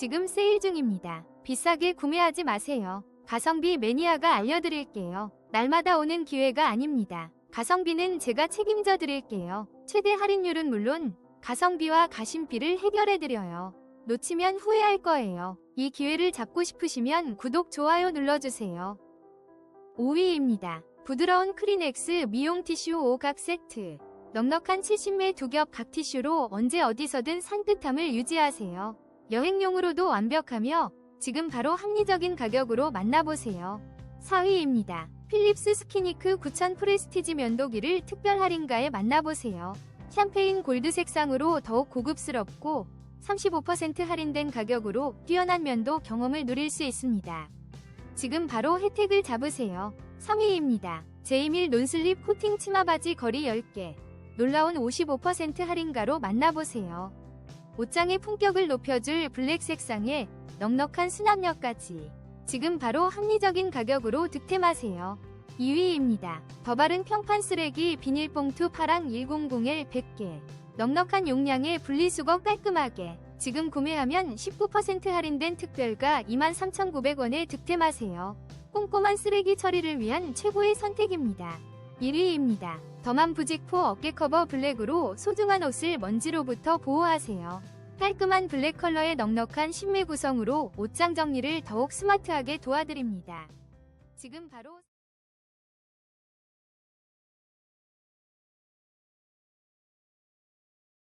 지금 세일 중입니다. 비싸게 구매하지 마세요. 가성비 매니아가 알려드릴게요. 날마다 오는 기회가 아닙니다. 가성비는 제가 책임져 드릴게요. 최대 할인율은 물론 가성비와 가심비를 해결해 드려요. 놓치면 후회할 거예요. 이 기회를 잡고 싶으시면 구독, 좋아요 눌러주세요. 5위입니다. 부드러운 크리넥스 미용 티슈 5각 세트. 넉넉한 70매 두겹각 티슈로 언제 어디서든 산뜻함을 유지하세요. 여행용으로도 완벽하며 지금 바로 합리적인 가격으로 만나보세요. 4위입니다. 필립스 스키니크 9000 프레스티지 면도기를 특별 할인가에 만나보세요. 샴페인 골드 색상으로 더욱 고급스럽고 35% 할인된 가격으로 뛰어난 면도 경험을 누릴 수 있습니다. 지금 바로 혜택을 잡으세요. 3위입니다. 제이밀 논슬립 코팅 치마바지 거리 10개. 놀라운 55% 할인가로 만나보세요. 옷장의 품격을 높여줄 블랙 색상에 넉넉한 수납력까지. 지금 바로 합리적인 가격으로 득템하세요. 2위입니다. 더 바른 평판 쓰레기 비닐봉투 파랑 100L 100개. 넉넉한 용량의 분리수거 깔끔하게. 지금 구매하면 19% 할인된 특별가 23,900원에 득템하세요. 꼼꼼한 쓰레기 처리를 위한 최고의 선택입니다. 1위입니다. 더만 부직포 어깨 커버 블랙으로 소중한 옷을 먼지로부터 보호하세요. 깔끔한 블랙 컬러의 넉넉한 신매 구성으로 옷장 정리를 더욱 스마트하게 도와드립니다. 지금 바로